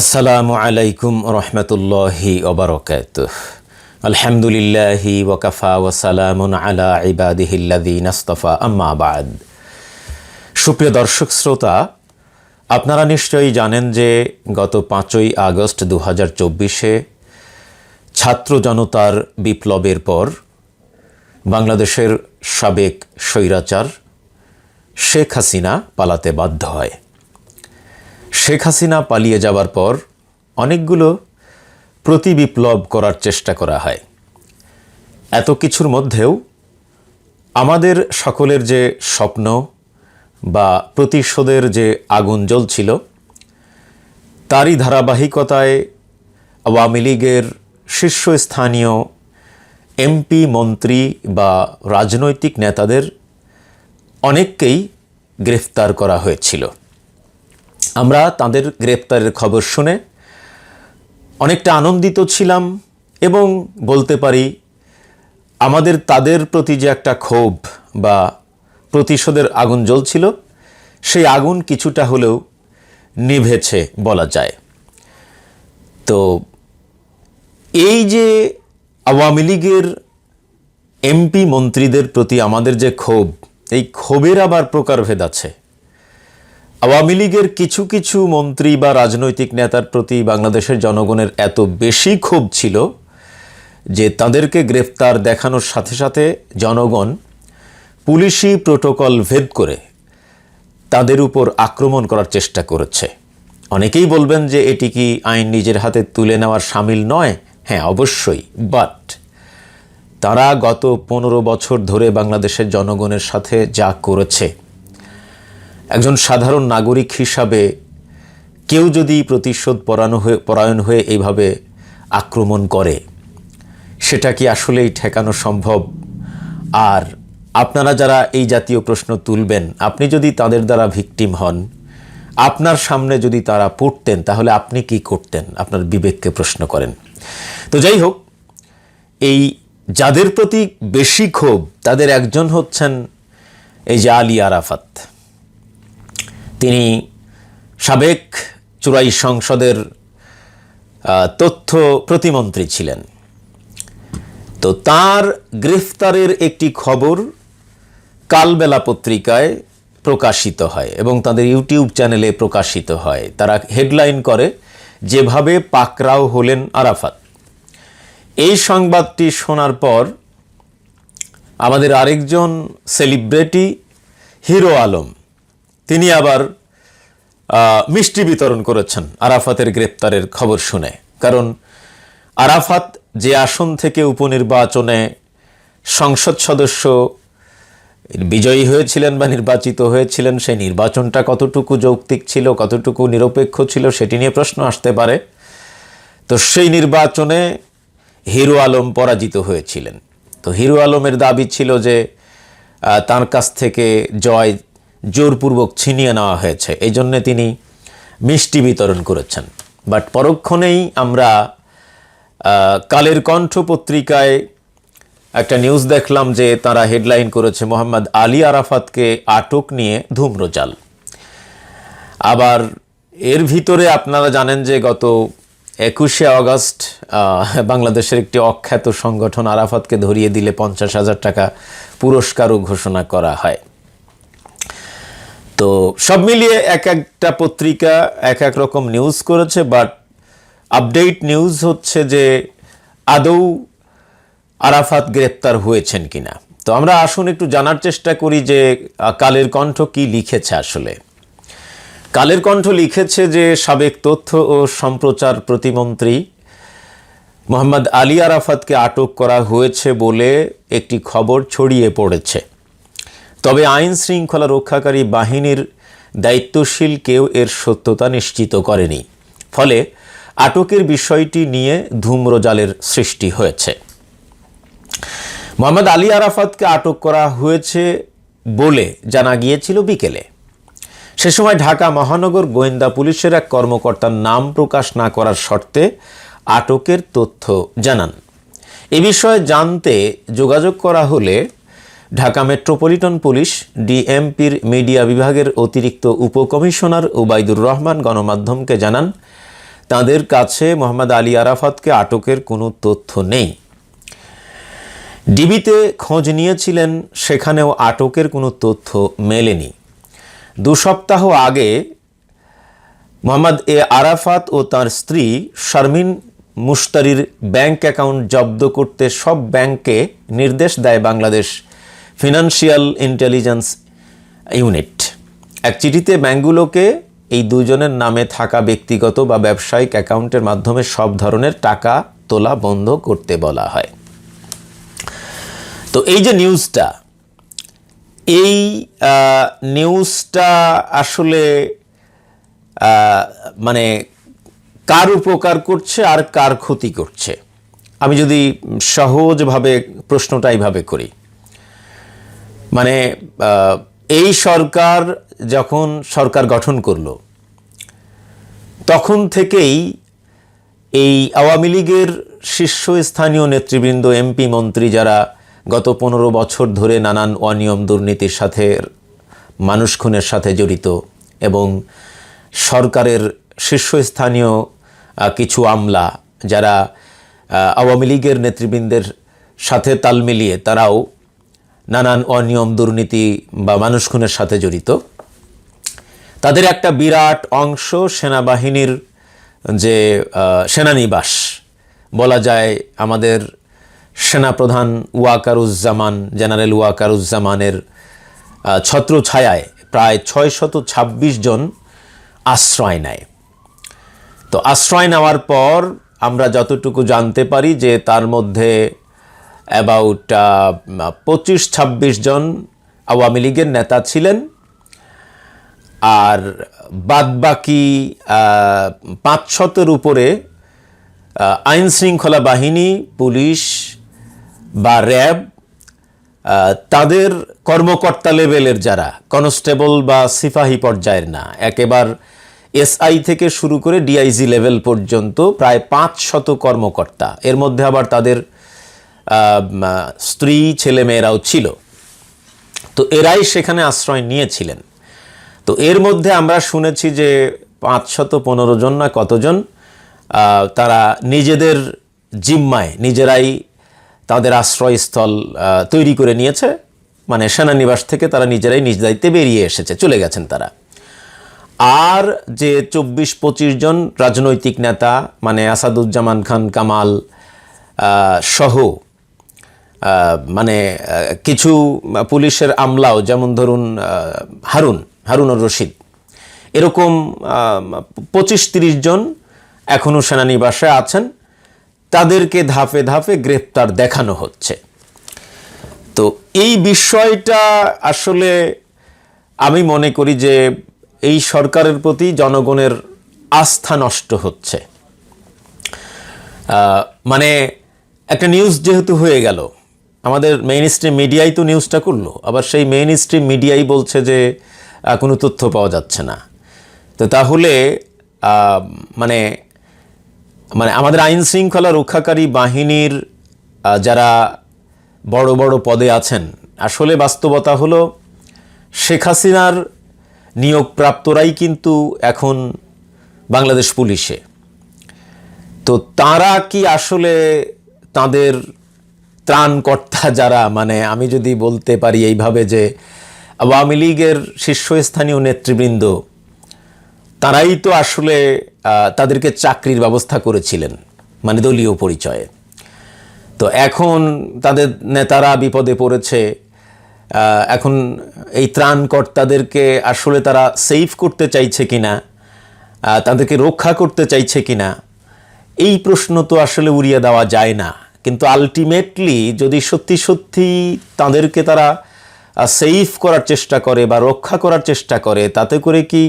আসসালামু আলাইকুম রহমতুল্লাহি ওবরকাত আলহামদুলিল্লাহি ওকাফা ওসালামুন আলা ইবাদিহিল্লাদিন আস্তফা। আম্মা বাদ। সুপ্রিয় দর্শক, শ্রোতা, আপনারা নিশ্চয়ই জানেন যে গত পাঁচই আগস্ট দু হাজার চব্বিশে ছাত্র জনতার বিপ্লবের পর বাংলাদেশের সাবেক স্বৈরাচার শেখ হাসিনা পালাতে বাধ্য হয়। শেখ হাসিনা পালিয়ে যাওয়ার পর অনেকগুলো প্রতি বিপ্লব করার চেষ্টা করা হয়। এত কিছুর মধ্যেও আমাদের সকলের যে স্বপ্ন বা প্রতিশোধের যে আগুন জ্বলছিল, তারই ধারাবাহিকতায় আওয়ামী লীগের শীর্ষস্থানীয় এমপি, মন্ত্রী বা রাজনৈতিক নেতাদের অনেককেই গ্রেফতার করা হয়েছিল। আমরা তাদের গ্রেপ্তারের খবর শুনে অনেকটা আনন্দিত ছিলাম এবং বলতে পারি আমাদের তাদের প্রতি যে একটা ক্ষোভ বা প্রতিশোধের আগুন জ্বলছিল, সেই আগুন কিছুটা হলেও নিভেছে বলা যায়। তো এই যে আওয়ামী লীগের এমপি মন্ত্রীদের প্রতি আমাদের যে ক্ষোভ, এই ক্ষোভের আবার প্রকারভেদ আছে। আওয়ামী লীগের কিছু কিছু মন্ত্রী বা রাজনৈতিক নেতার প্রতি বাংলাদেশের জনগণের এত বেশি ক্ষোভ ছিল যে তাদেরকে গ্রেফতার দেখানোর সাথে সাথে জনগণ পুলিশি প্রোটোকল ভেদ করে তাদের উপর আক্রমণ করার চেষ্টা করেছে। অনেকেই বলবেন যে এটি কি আইন নিজের হাতে তুলে নেওয়ার সামিল নয়? হ্যাঁ অবশ্যই বাট তারা গত পনেরো বছর ধরে বাংলাদেশের জনগণের সাথে যা করেছে একজন সাধারণ নাগরিক হিসাবে কেউ যদি প্রতিশোধ পরানো হয়ে পরায়ণ হয়ে এইভাবে আক্রমণ করে, সেটা কি আসলেই ঠেকানো সম্ভব? আর আপনারা যারা এই জাতীয় প্রশ্ন তুলবেন, আপনি যদি তাদের দ্বারা ভিকটিম হন, আপনার সামনে যদি তারা পড়তেন, তাহলে আপনি কি করতেন? আপনার বিবেককে প্রশ্ন করেন। তো যাই হোক, এই যাদের প্রতি বেশি ক্ষোভ, তাদের একজন হচ্ছেন এই যে আলী আরাফাত। তিনি সাবেক চুরাই সংসদের তথ্য প্রতিমন্ত্রী ছিলেন। তো তার গ্রেফতারের একটি খবর কালবেলা পত্রিকায় প্রকাশিত হয় এবং তাদের ইউটিউব চ্যানেলে প্রকাশিত হয়। তারা হেডলাইন করে, যেভাবে পাকরাও হলেন আরাফাত। এই সংবাদটি শোনার পর আমাদের আরেকজন সেলিব্রিটি হিরো আলম তিনি আবার মিষ্টি বিতরণ করেছেন আরাফাতের গ্রেপ্তারের খবর শুনে। কারণ আরাফাত যে আসন থেকে উপনির্বাচনে সংসদ সদস্য বিজয়ী হয়েছিলেন বা নির্বাচিত হয়েছিলেন, সেই নির্বাচনটা কতটুকু যৌক্তিক ছিল, কতটুকু নিরপেক্ষ ছিল সেটি নিয়ে প্রশ্ন আসতে পারে। তো সেই নির্বাচনে হিরো আলম পরাজিত হয়েছিলেন। তো হিরো আলমের দাবি ছিল যে তার কাছ থেকে জয় জোরপূর্বক ছিনিয়ে নেওয়া হয়েছে। এই জন্যে তিনি মিষ্টি বিতরণ করেছেন। বাট পরক্ষণেই আমরা কালের কণ্ঠ পত্রিকায় একটা নিউজ দেখলাম যে তারা হেডলাইন করেছে মোহাম্মদ আলী আরাফাতকে আটক নিয়ে ধূম্রজাল। আবার এর ভিতরে আপনারা জানেন যে গত একুশে আগস্ট আহ, বাংলাদেশের একটি অখ্যাত সংগঠন আরাফাতকে ধরিয়ে দিলে পঞ্চাশ হাজার টাকা পুরস্কারও ঘোষণা করা হয়। তো সব মিলিয়ে এক একটা পত্রিকা এক এক রকম নিউজ করেছে বাট আপডেট নিউজ হচ্ছে যে আদৌ আরাফাত গ্রেপ্তার হয়েছেন কিনা। তো আমরা আসুন একটু জানার চেষ্টা করি যে কালের কণ্ঠ কি লিখেছে আসলে। কালের কণ্ঠ লিখেছে যে, সাবেক তথ্য ও সম্প্রচার প্রতিমন্ত্রী মোহাম্মদ আলী আরাফাতকে আটক করা হয়েছে বলে একটি খবর ছড়িয়ে পড়েছে। তবে আইন শৃঙ্খলা রক্ষাকারী বাহিনীর দায়িত্বশীল কেউ এর সত্যতা নিশ্চিত করেনি। ফলে আটকের বিষয়টি নিয়ে ধূম্রজালের সৃষ্টি হয়েছে। মোহাম্মদ আলী আরাফাতকে আটক করা হয়েছে বলে জানা গিয়েছিল বিকেলে। সে সময় ঢাকা মহানগর গোয়েন্দা পুলিশের এক কর্মকর্তার নাম প্রকাশ না করার শর্তে আটকের তথ্য জানান। এ বিষয়ে জানতে যোগাযোগ করা হলে ঢাকা মেট্রোপলিটন পুলিশ, ডিএমপির মিডিয়া বিভাগের অতিরিক্ত উপকমিশনার ওবায়দুর রহমান গণমাধ্যমকে জানান, তাদের কাছে মোহাম্মদ আলী আরাফাতকে আটকের কোনো তথ্য নেই। ডিবিতে খোঁজ নিয়েছিলেন, সেখানেও আটকের কোনো তথ্য মেলেনি। দু সপ্তাহ আগে মোহাম্মদ এ আরাফাত ও তার স্ত্রী শারমিন মুশতারির ব্যাংক অ্যাকাউন্ট জব্দ করতে সব ব্যাংকে নির্দেশ দেয় বাংলাদেশ ফিনান্সিয়াল ইন্টেলিজেন্স ইউনিট এক চিঠিতে ব্যাঙ্কগুলোকে এই দুজনের নামে থাকা ব্যক্তিগত বা ব্যবসায়িক অ্যাকাউন্টের মাধ্যমে সব ধরনের টাকা তোলা বন্ধ করতে বলা হয়। তো এই যে নিউজটা, এই নিউজটা আসলে মানে কার উপকার করছে আর কার ক্ষতি করছে? আমি যদি সহজভাবে প্রশ্নটা এইভাবে করি। মানে এই সরকার যখন সরকার গঠন করল, তখন থেকেই এই আওয়ামী লীগের শীর্ষস্থানীয় নেতৃবৃন্দ, এমপি, মন্ত্রী যারা গত পনেরো বছর ধরে নানান অনিয়ম দুর্নীতির সাথে, মানুষ খুনের সাথে জড়িত এবং সরকারের শীর্ষস্থানীয় কিছু আমলা যারা আওয়ামী লীগের নেতৃবৃন্দের সাথে তাল মিলিয়ে তারাও নানান অনিয়ম দুর্নীতি বা মানুষ খুনের সাথে জড়িত। তাদের একটা বিরাট অংশ সেনাবাহিনীর যে সেনানিবাস। বলা যায় আমাদের সেনাপ্রধান ওয়াকারুজ্জামান জেনারেল ওয়াকারুজ্জামানের আহ, ছত্রছায়ায় প্রায় ছয় শত ছাব্বিশ জন আশ্রয় নেয়। তো আশ্রয় নেওয়ার পর আমরা যতটুকু জানতে পারি যে তার মধ্যে অ্যাবাউট পঁচিশ, ছাব্বিশ জন আওয়ামী লীগের নেতা ছিলেন। আর বাদবাকি পাঁচ শতের উপরে আইন শৃঙ্খলা বাহিনী, পুলিশ বা র্যাব তাদের কর্মকর্তা লেভেলের যারা, কনস্টেবল বা সিপাহী পর্যায়ের না, একেবার এসআই থেকে শুরু করে ডিআইজি লেভেল পর্যন্ত প্রায় পাঁচ শত কর্মকর্তা। এর মধ্যে আবার তাদের স্ত্রী ছেলেমেয়েরাও ছিল। তো এরাই সেখানে আশ্রয় নিয়েছিলেন। তো এর মধ্যে আমরা শুনেছি যে পাঁচশত পনেরো জন না কতজন তারা নিজেদের জিম্মায় নিজেরাই তাদের আশ্রয়স্থল তৈরি করে নিয়েছে। মানে সেনানিবাস থেকে তারা নিজেরাই নিজ দায়িত্বে বেরিয়ে এসেছে, চলে গেছেন তারা। আর যে চব্বিশ পঁচিশ জন রাজনৈতিক নেতা মানে আসাদুজ্জামান খান, কামাল সহ মানে কিছু পুলিশের আমলাও, যেমন ধরুন হারুন হারুনুর রশিদ। এরকম পঁচিশ তিরিশ জন এখনও সেনানিবাসে আছেন। তাদেরকে ধাপে ধাপে গ্রেপ্তার দেখানো হচ্ছে। তো এই বিষয়টা আসলে আমি মনে করি যে, এই সরকারের প্রতি জনগণের আস্থা নষ্ট হচ্ছে। মানে একটা নিউজ যেহেতু হয়ে গেল আমাদের স্ট্রিম মিডিয়াই তো নিউজটা করল, আবার সেই স্ট্রিম মিডিয়াই বলছে যে কোনো তথ্য পাওয়া যাচ্ছে না। তো তাহলে মানে মানে আমাদের আইন শৃঙ্খলা রক্ষাকারী বাহিনীর যারা বড় বড় পদে আছেন, আসলে বাস্তবতা হলো শেখ হাসিনার নিয়োগপ্রাপ্তরাই কিন্তু এখন বাংলাদেশ পুলিশে। তো তারা কি আসলে তাদের ত্রাণকর্তা যারা মানে আমি যদি বলতে পারি এইভাবে যে আওয়ামী লীগের শীর্ষস্থানীয় নেতৃবৃন্দ, তারাই তো আসলে তাদেরকে চাকরির ব্যবস্থা করেছিলেন মানে দলীয় পরিচয়ে। তো এখন তাদের নেতারা বিপদে পড়েছে এখন এই ত্রাণকর্তাদেরকে আসলে তারা সেভ করতে চাইছে কিনা তাদেরকে রক্ষা করতে চাইছে কিনা, এই প্রশ্ন তো আসলে উড়িয়ে দেওয়া যায় না। কিন্তু আলটিমেটলি যদি সত্যি সত্যি তাদেরকে তারা সেফ করার চেষ্টা করে বা রক্ষা করার চেষ্টা করে, তাতে করে কি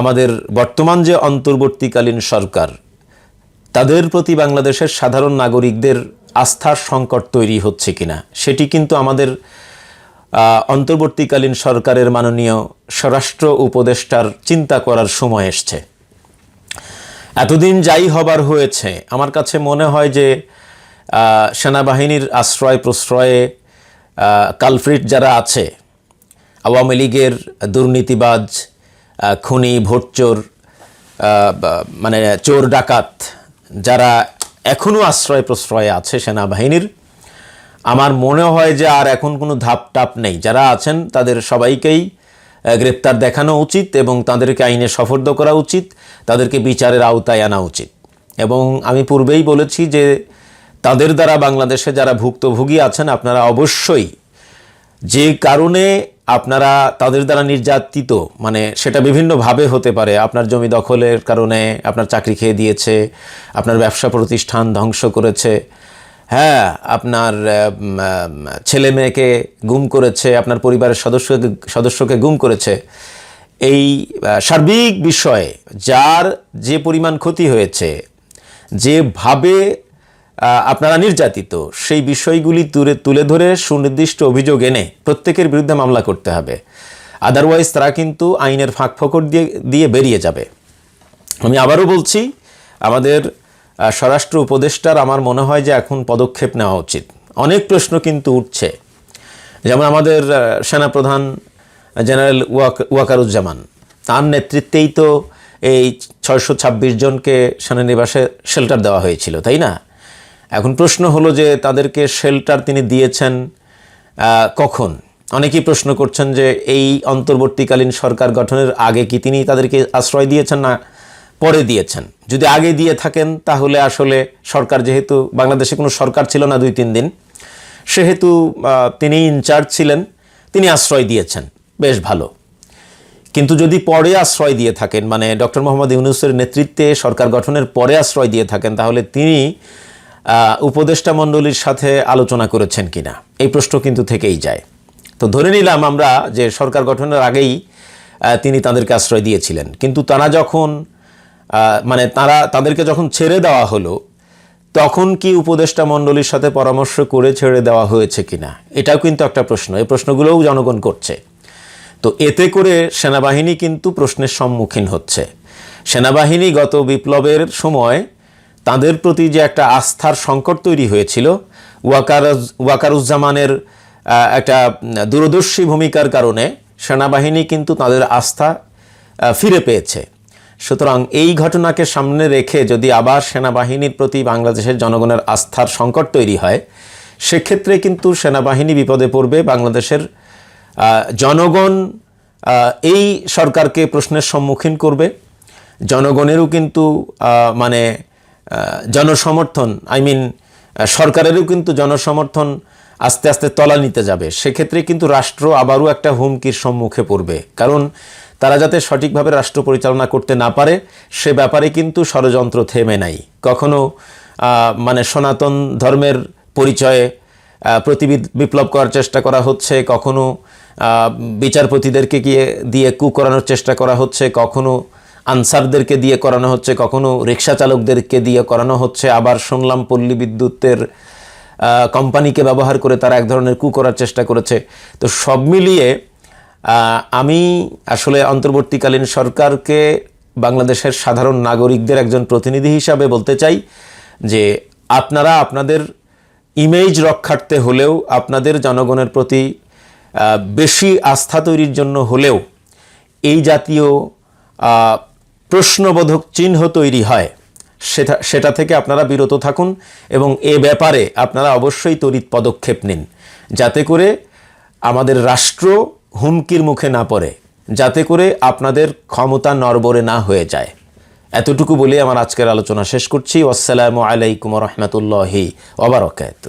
আমাদের বর্তমান যে অন্তর্বর্তীকালীন সরকার, তাদের প্রতি বাংলাদেশের সাধারণ নাগরিকদের আস্থার সংকট তৈরি হচ্ছে কিনা, সেটি কিন্তু আমাদের অন্তর্বর্তীকালীন সরকারের মাননীয় স্বরাষ্ট্র উপদেষ্টার চিন্তা করার সময় এসছে। এতদিন যাই হবার হয়েছে, আমার কাছে মনে হয় যে সেনাবাহিনীর আশ্রয় প্রশ্রয়ে কালফ্রিট যারা আছে, আওয়ামী লীগের দুর্নীতিবাজ খুনি, ভোটচোর মানে চোর ডাকাত যারা এখনও আশ্রয় প্রশ্রয়ে আছে সেনাবাহিনীর, আমার মনে হয় যে আর এখন কোনো ধাপ টাপ নেই। যারা আছেন তাদের সবাইকেই গ্রেপ্তার দেখানো উচিত এবং তাদেরকে আইনে সফর্দ করা উচিত, তাদেরকে বিচারের আওতায় আনা উচিত। এবং আমি পূর্বেই বলেছি যে তাদের দ্বারা বাংলাদেশে যারা ভুক্তভোগী আছেন, আপনারা অবশ্যই যে কারণে আপনারা তাদের দ্বারা নির্যাতিত মানে সেটা বিভিন্নভাবে হতে পারে। আপনার জমি দখলের কারণে আপনার চাকরি খেয়ে দিয়েছে, আপনার ব্যবসা প্রতিষ্ঠান ধ্বংস করেছে হ্যাঁ আপনার ছেলে মেয়েকে গুম করেছে, আপনার পরিবারের সদস্যকে সদস্যকে গুম করেছে। এই সার্বিক বিষয়ে যার যে পরিমাণ ক্ষতি হয়েছে যেভাবে আপনারা নির্যাতিত, সেই বিষয়গুলি তুলে তুলে ধরে সুনির্দিষ্ট অভিযোগ এনে প্রত্যেকের বিরুদ্ধে মামলা করতে হবে। আদারওয়াইজ তারা কিন্তু আইনের ফাঁক ফকর দিয়ে দিয়ে বেরিয়ে যাবে। আমি আবারও বলছি, আমাদের স্বরাষ্ট্র উপদেষ্টার আমার মনে হয় যে এখন পদক্ষেপ নেওয়া উচিত। অনেক প্রশ্ন কিন্তু উঠছে। যেমন আমাদের সেনাপ্রধান জেনারেল ওয়াক ওয়াকারুজ্জামান, তার নেতৃত্বেই তো এই ছয়শো ছাব্বিশ জনকে সেনানিবাসে শেল্টার দেওয়া হয়েছিল, তাই না? এখন প্রশ্ন হলো যে তাদেরকে শেল্টার তিনি দিয়েছেন কখন? অনেকেই প্রশ্ন করছেন যে এই অন্তর্বর্তীকালীন সরকার গঠনের আগে কি তিনি তাদেরকে আশ্রয় দিয়েছেন না পরে দিয়েছেন। যদি আগে দিয়ে থাকেন, তাহলে আসলে সরকার যেহেতু, বাংলাদেশে কোনো সরকার ছিল না দুই তিন দিন, সেহেতু তিনি ইনচার্জ ছিলেন, তিনি আশ্রয় দিয়েছেন। বেশ ভালো। কিন্তু যদি পরে আশ্রয় দিয়ে থাকেন মানে ডক্টর মোহাম্মদ ইউনুসের নেতৃত্বে সরকার গঠনের পরে আশ্রয় দিয়ে থাকেন, তাহলে তিনি উপদেষ্টা মণ্ডলীর সাথে আলোচনা করেছেন কিনা? এই প্রশ্ন কিন্তু থেকেই যায়। তো ধরে নিলাম আমরা যে সরকার গঠনের আগেই তিনি তাদেরকে আশ্রয় দিয়েছিলেন। কিন্তু তারা যখন মানে তারা তাদেরকে যখন ছেড়ে দেওয়া হলো, তখন কি উপদেষ্টা মণ্ডলীর সাথে পরামর্শ করে ছেড়ে দেওয়া হয়েছে কিনা? এটাও কিন্তু একটা প্রশ্ন। এই প্রশ্নগুলোও জনগণ করছে। তো এতে করে সেনাবাহিনী কিন্তু প্রশ্নের সম্মুখীন হচ্ছে। সেনাবাহিনী গত বিপ্লবের সময় তাদের প্রতি যে একটা আস্থার সংকট তৈরি হয়েছিল ওয়াকার ওয়াকারুজ্জামানের একটা দূরদর্শী ভূমিকার কারণে সেনাবাহিনী কিন্তু তাদের আস্থা ফিরে পেয়েছে। সুতরাং এই ঘটনাকে সামনে রেখে যদি আবার সেনাবাহিনীর প্রতি বাংলাদেশের জনগণের আস্থার সংকট তৈরি হয়, সেক্ষেত্রে কিন্তু সেনাবাহিনী বিপদে পড়বে বাংলাদেশের জনগণ এই সরকারকে প্রশ্নের সম্মুখীন করবে। জনগণেরও কিন্তু মানে জনসমর্থন, আই মিন সরকারেরও কিন্তু জনসমর্থন আস্তে আস্তে তলা নিতে যাবে। সেক্ষেত্রে কিন্তু রাষ্ট্র আবারও একটা হুমকির সম্মুখে পড়বে। কারণ তারা যাতে সঠিকভাবে রাষ্ট্র পরিচালনা করতে না পারে, সে ব্যাপারে কিন্তু ষড়যন্ত্র থেমে নাই। কখনো মানে সনাতন ধর্মের পরিচয়ে প্রতিবিদ বিপ্লব করার চেষ্টা করা হচ্ছে, কখনো বিচারপতিদেরকে গিয়ে, দিয়ে কু করানোর চেষ্টা করা হচ্ছে, কখনো আনসারদেরকে দিয়ে করানো হচ্ছে, কখনো রিক্সা চালকদেরকে দিয়ে করানো হচ্ছে, আবার শুনলাম পল্লী বিদ্যুতের কোম্পানিকে ব্যবহার করে তারা এক ধরনের কু করার চেষ্টা করেছে। তো সব মিলিয়ে আমি আসলে অন্তর্বর্তীকালীন সরকারকে বাংলাদেশের সাধারণ নাগরিকদের একজন প্রতিনিধি হিসাবে বলতে চাই যে আপনারা আপনাদের ইমেজ রক্ষার্থে হলেও, আপনাদের জনগণের প্রতি বেশি আস্থা তৈরির জন্য হলেও এই জাতীয় প্রশ্নবোধক চিহ্ন তৈরি হয়, সেটা সেটা থেকে আপনারা বিরত থাকুন এবং এ ব্যাপারে আপনারা অবশ্যই তড়িৎ পদক্ষেপ নিন। যাতে করে আমাদের রাষ্ট্র হুমকির মুখে না পড়ে, যাতে করে আপনাদের ক্ষমতা নরবরে না হয়ে যায়। এতটুকু বলে আমার আজকের আলোচনা শেষ করছি। আসসালামু আলাইকুম রহমতুল্লাহি ওবরাকাত